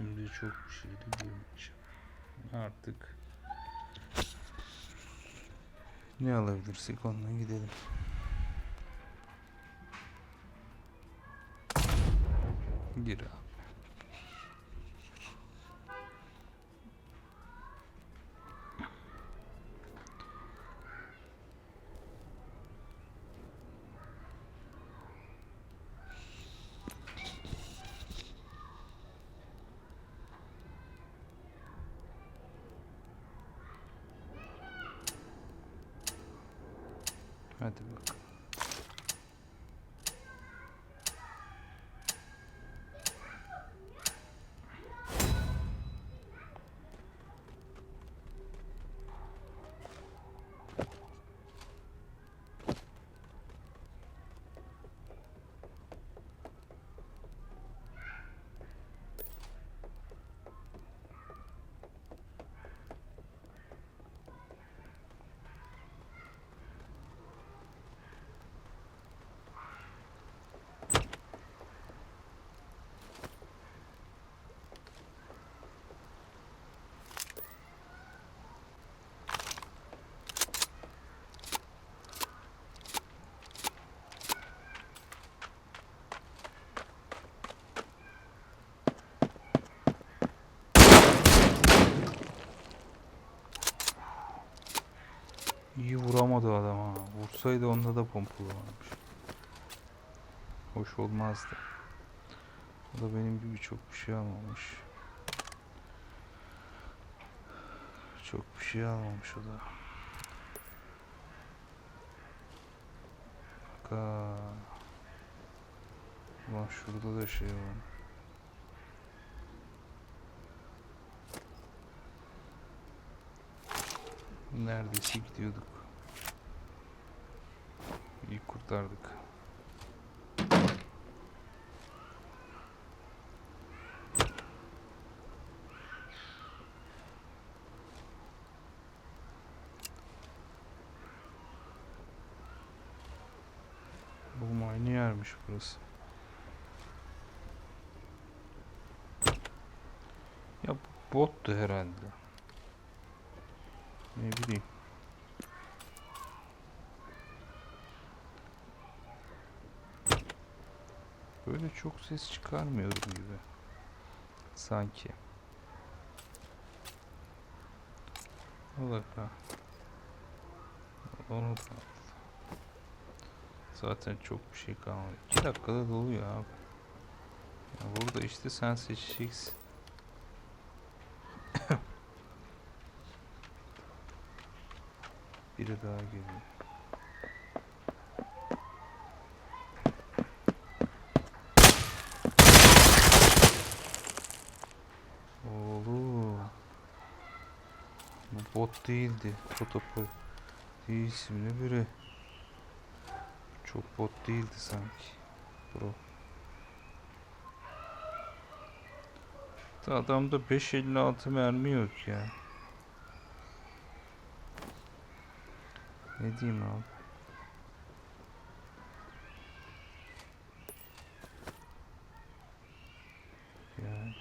öyle çok bir şey de görmeyeceğim. Artık ne alabilirsek onunla gidelim. Gir abi. Hadi bakalım. İyi vuramadı adam ha. Vursaydı onda da pompalı varmış. Hoş olmazdı. O da benim gibi çok bir şey almamış. Çok bir şey almamış o da. Baka. Ulan şurada da şey var. Neredeyse gidiyorduk. İyi kurtardık. Bu aynı yermiş burası. Ya bottu herhalde. Ne bileyim. Böyle çok ses çıkarmıyorum gibi. Sanki. Kal. Onu. Zaten çok bir şey kalmadı. 2 dakikada doluyor abi. Ya burada işte sen seçeceksin. Biri daha geliyor. Oğlum. Bu bot değildi. Fotopol diye isimli biri. Çok bot değildi sanki. Bro. Adamda 556 mermi yok ya. Ne diyeyim abi? Yani.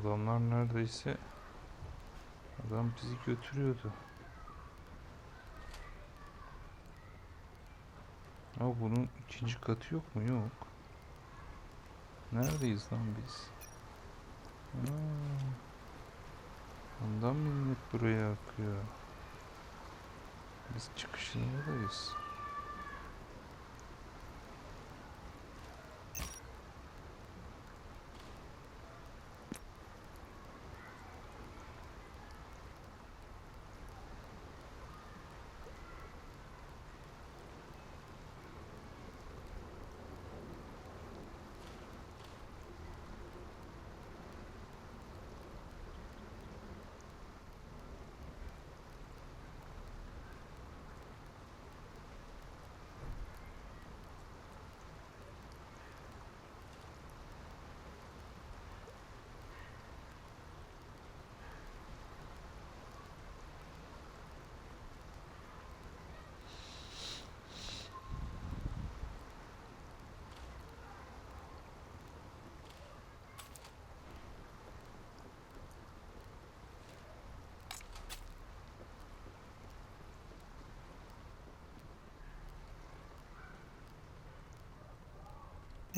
Adamlar neredeyse adam bizi götürüyordu. Ama bunun ikinci katı yok mu? Yok. Neredeyiz lan biz? Ha. Ondan millet buraya akıyor. Biz çıkışın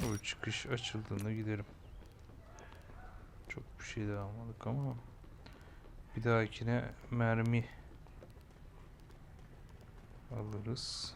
Bu çıkış açıldığında giderim. Çok bir şey daha almadık ama bir dahakine mermi alırız.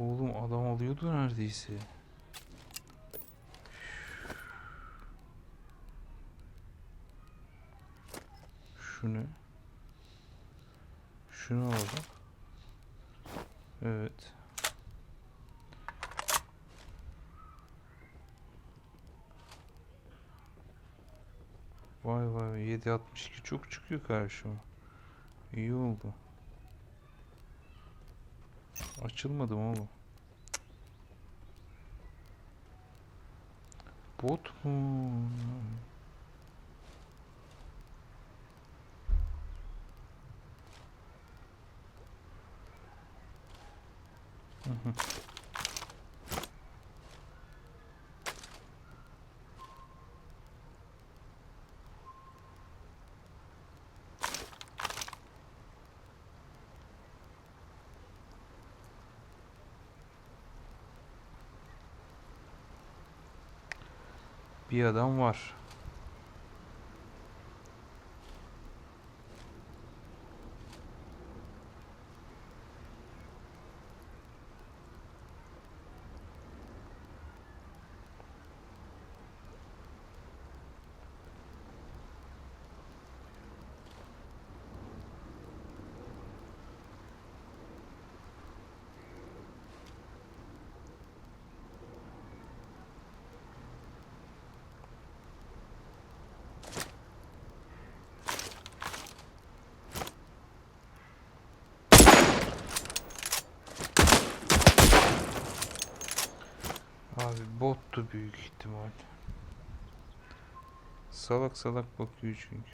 Oğlum adam alıyordu neredeyse. Şunu. Şunu alalım. Evet. Vay vay 762 çok çıkıyor karşıma. İyi oldu. Açılmadı mı oğlum? Bot mu? Hı Bir adam var. Abi bottu büyük ihtimal. Salak salak bakıyor çünkü.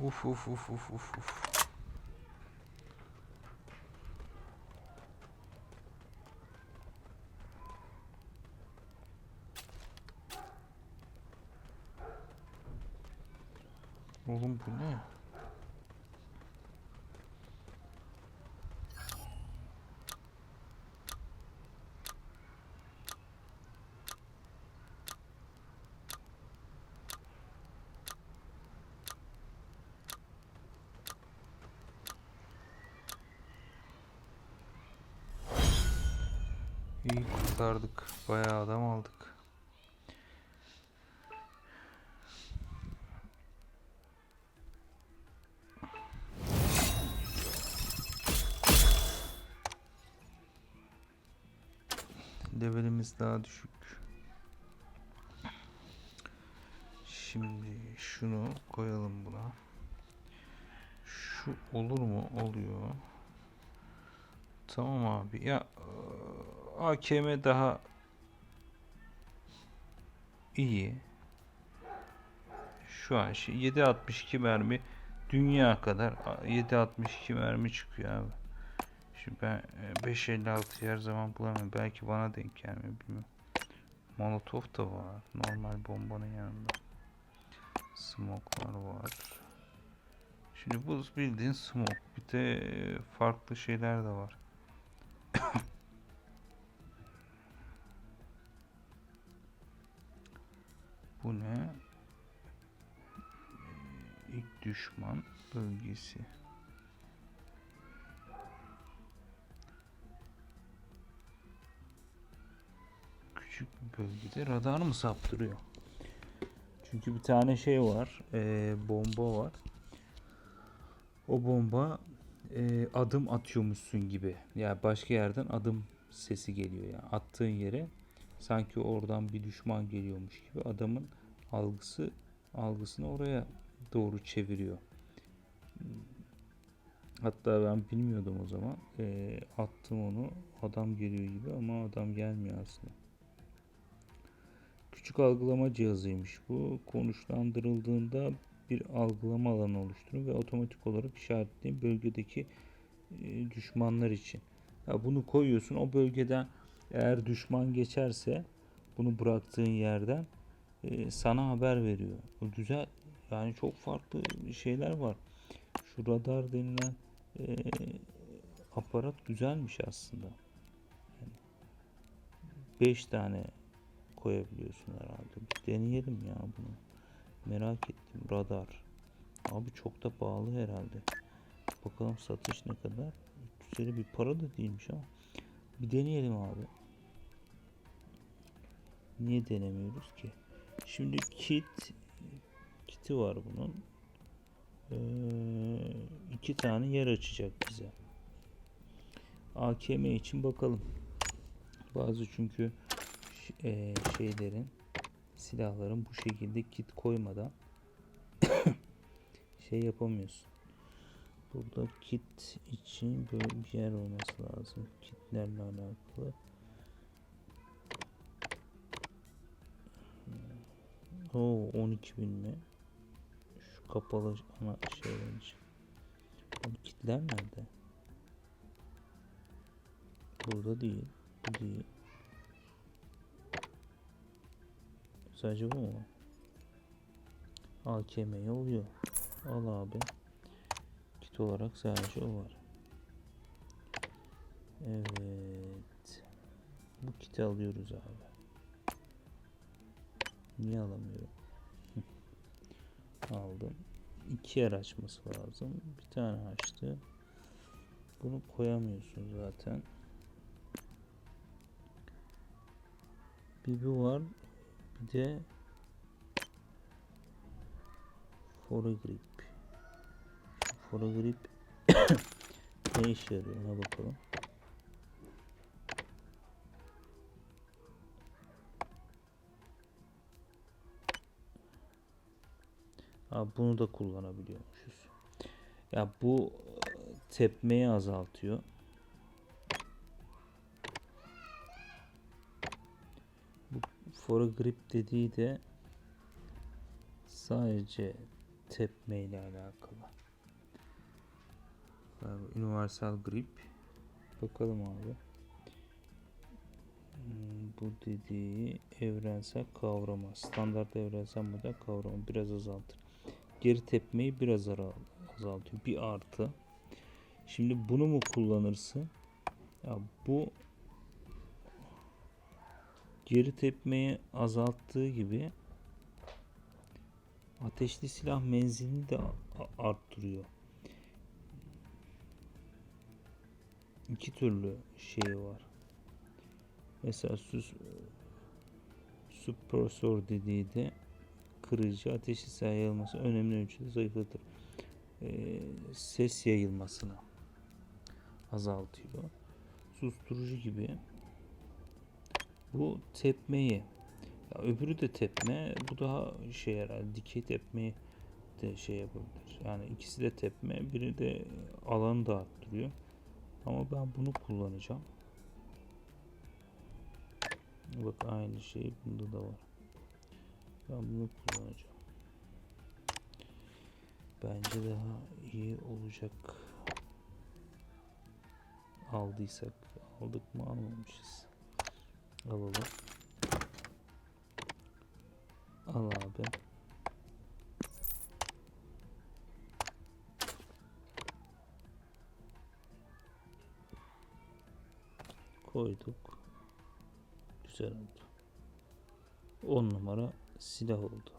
Uf uf uf uf uf uf. Oğlum bu ne? İyi kurtardık. Bayağı adam aldık. Daha düşük. Şimdi şunu koyalım buna. Şu olur mu? Oluyor. Tamam abi. Ya eee, AKM daha iyi. Şu an şey 7.62 mermi dünya kadar a- 7.62 mermi çıkıyor abi. Şimdi ben e, 5.56 her zaman bulamıyorum. Belki bana denk gelmiyor bilmiyorum. Molotov da var. Normal bombanın yanında. Smoke'lar var. Şimdi bu bildiğin smoke. Bir de e, farklı şeyler de var. Bu ne? İlk düşman bölgesi. Küçük bir bölgede radar mı saptırıyor? Çünkü bir tane şey var, eee, bomba var. o bomba e, adım atıyormuşsun gibi. Ya başka yerden adım sesi geliyor yani attığın yere sanki oradan bir düşman geliyormuş gibi adamın algısı algısını oraya doğru çeviriyor. Hatta ben bilmiyordum o zaman. E, attım onu adam geliyor gibi ama adam gelmiyor aslında. Küçük algılama cihazıymış bu. Konuşlandırıldığında bir algılama alanı oluşturur ve otomatik olarak işaretleyin bölgedeki e, düşmanlar için. Ya bunu koyuyorsun o bölgeden eğer düşman geçerse bunu bıraktığın yerden e, sana haber veriyor. O güzel yani çok farklı şeyler var. Şu radar denilen e, aparat güzelmiş aslında. 5 tane koyabiliyorsun herhalde. Bir deneyelim ya bunu. Merak ettim. Radar. Abi çok da pahalı herhalde. Bakalım satış ne kadar. 300 bir para da değilmiş ama. Bir deneyelim abi. Niye denemiyoruz ki? Şimdi kit kiti var bunun. Ee, iki tane yer açacak bize. AKM için bakalım. Bazı çünkü e, şeylerin silahların bu şekilde kit koymadan şey yapamıyorsun. Burada kit için böyle bir yer olması lazım. Kitlerle alakalı. Oo 12 bin mi? Şu kapalı ana için. Oğlum kitler nerede? Burada değil. Bu değil. Sadece bu mu? AKM'ye oluyor. Al abi. Kit olarak sadece o var. Evet. Bu kiti alıyoruz abi. Niye alamıyorum? Aldım. İki yer açması lazım. Bir tane açtı. Bunu koyamıyorsun zaten. Bir bu var. De Foregrip. Foregrip ne işe yarıyor ona bakalım. Ha, bunu da kullanabiliyormuşuz. Ya bu e, tepmeyi azaltıyor. Bu foregrip dediği de sadece tepme ile alakalı. Universal grip. Bakalım abi. Hmm, Bu dediği evrensel kavrama. Standart evrensel model kavrama biraz azaltır. Geri tepmeyi biraz azaltıyor. Bir artı. Şimdi bunu mu kullanırsın? Ya bu geri tepmeyi azalttığı gibi ateşli silah menzilini de arttırıyor. İki türlü şey var. Mesela sus suppressor dediği de kırıcı ateşli silah yayılması önemli ölçüde zayıflatır. Ee, ses yayılmasını azaltıyor. Susturucu gibi. Bu tepmeyi ya öbürü de tepme. Bu daha şey herhalde dikey tepmeyi de şey yapabilir. Yani ikisi de tepme. Biri de alanı da arttırıyor. Ama ben bunu kullanacağım. Bak aynı şey bunda da var. Ben bunu kullanacağım. Bence daha iyi olacak. Aldıysak aldık mı almamışız. Alalım. Al abi. Koyduk. Güzel oldu. 10 numara silah oldu.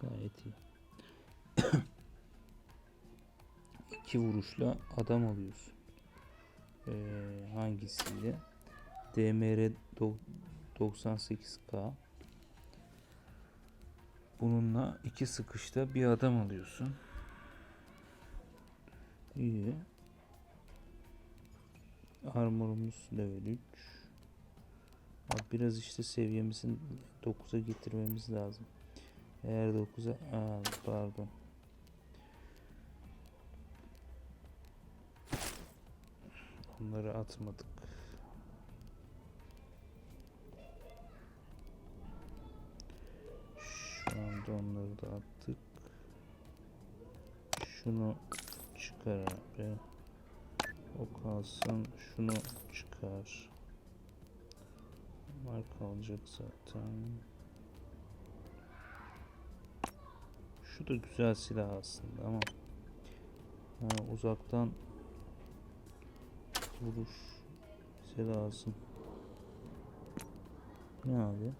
Gayet iyi. İki vuruşla adam alıyorsun. Ee, hangisiyle? DMR do- 98K Bununla iki sıkışta bir adam alıyorsun. İyi. Armorumuz level 3. Abi biraz işte seviyemizin 9'a getirmemiz lazım. Eğer 9'a Aa, pardon. Onları atmadık. Şu anda onları da attık. Şunu çıkar abi. O kalsın. Şunu çıkar. Bunlar kalacak zaten. Şu da güzel silah aslında ama ha, uzaktan vuruş lazım. Ne abi?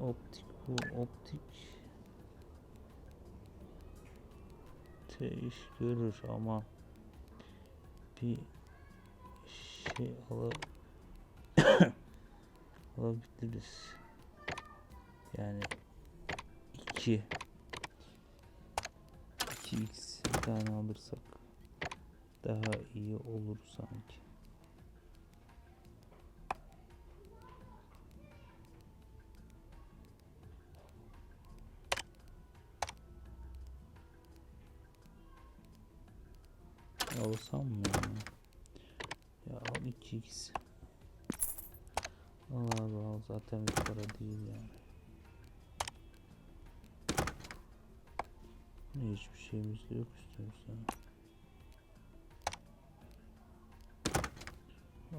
Optik bu optik te iş görür ama bir şey ala alabiliriz. Yani 2 2x bir tane alırsak daha iyi olur sanki. Alsam mı ya? Al 2x. Al abi al zaten bir para değil yani. Hiçbir şeyimiz de yok üstümüzde.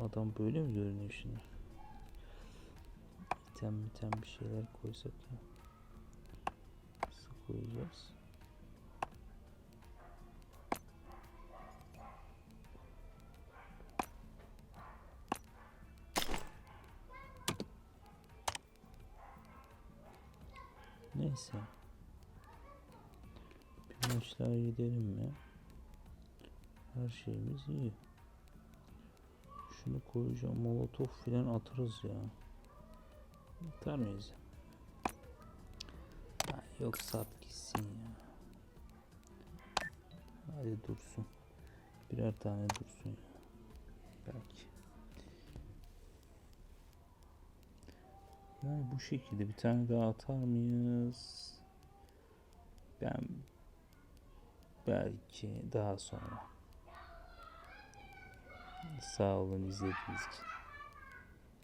Adam böyle mi görünüyor şimdi? İtem item bir şeyler koysak ya. Nasıl koyacağız? Neyse. Bir maçlar gidelim mi? Her şeyimiz iyi. Şunu koyacağım. Molotof filan atarız ya. Atar mıyız? Ha, yok sat gitsin ya. Hadi dursun. Birer tane dursun ya. Belki. Yani bu şekilde bir tane daha atar mıyız? Ben belki daha sonra. Sağ olun izlediğiniz için.